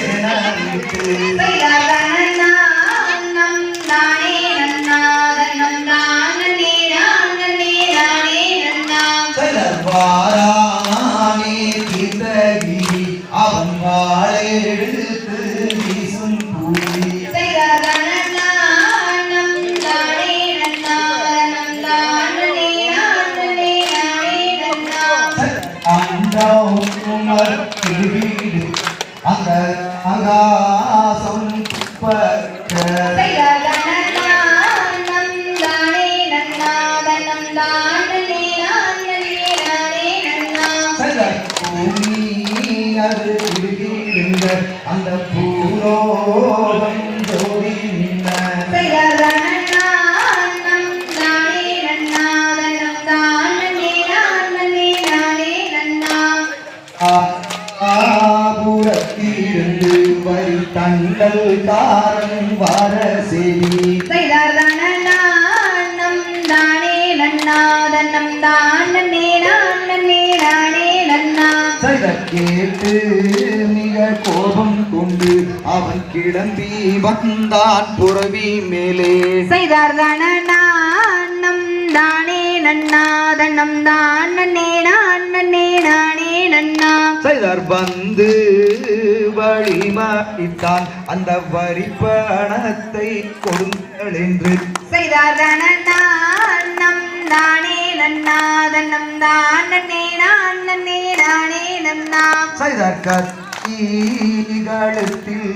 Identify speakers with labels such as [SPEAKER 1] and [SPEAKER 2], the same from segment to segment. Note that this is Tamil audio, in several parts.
[SPEAKER 1] ஒற்றை உயிரை சேனாவிட்டு வாரானே தீர்த்தகிரி அவன் வாழை எடுத்து வீசும் கூலி அண்டோமர் திருவீடு அந்த ஆகாசம் துப்பக்க. பூமி அது திருவீடுங்க அந்த பூலோகம் ஜோதி ஆபுரத்திலிருந்து வரி தங்கள் காரன் வார செய்த கேட்டு மிக கோபம் கொண்டு அவன் கிளம்பி வந்தான் புறவி மேலே.
[SPEAKER 2] செய்தார் தானம் தானே நன்னா தன்னம் தான் நன்னே நான் நன்னே நானே நன்னா.
[SPEAKER 1] செய்தார் வந்து வழிமாடித்தான் அந்த வரி பணத்தை கொடுங்கள் என்று.
[SPEAKER 2] செய்தார் தானம் தானே நன்னா தன்னம் தான் நன்னே நான் நன்னே நானே நன்னா
[SPEAKER 1] செய்தார் கத்திகளுத்தில்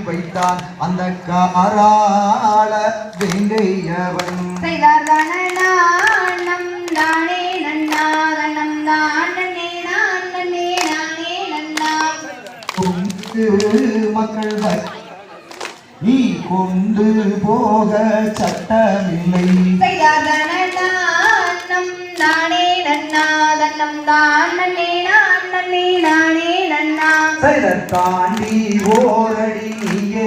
[SPEAKER 1] வைத்தான் அந்த காராள வெங்கையவன்
[SPEAKER 2] செய்தார்
[SPEAKER 1] கொண்டு மக்கள் நீ கொண்டு போக சட்டமில்லை.
[SPEAKER 2] தானே நன்னா தன்னம் தான் நன்னே நான் நன்னே நானே நன்னா.
[SPEAKER 1] தாண்டி ஓரடி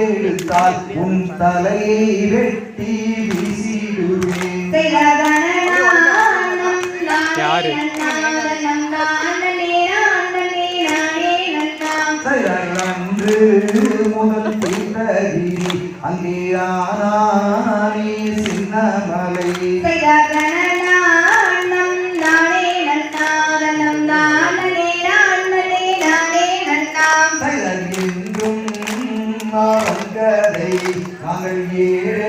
[SPEAKER 1] எடுத்தால் உன் தலையை வெட்டி வீசிடுவேன்.
[SPEAKER 2] யாரு
[SPEAKER 1] அன்று முதல் தீர்த்தகிரி அங்கே ஆனானே சின்னமலை நாங்கள் ஏறெடுத்து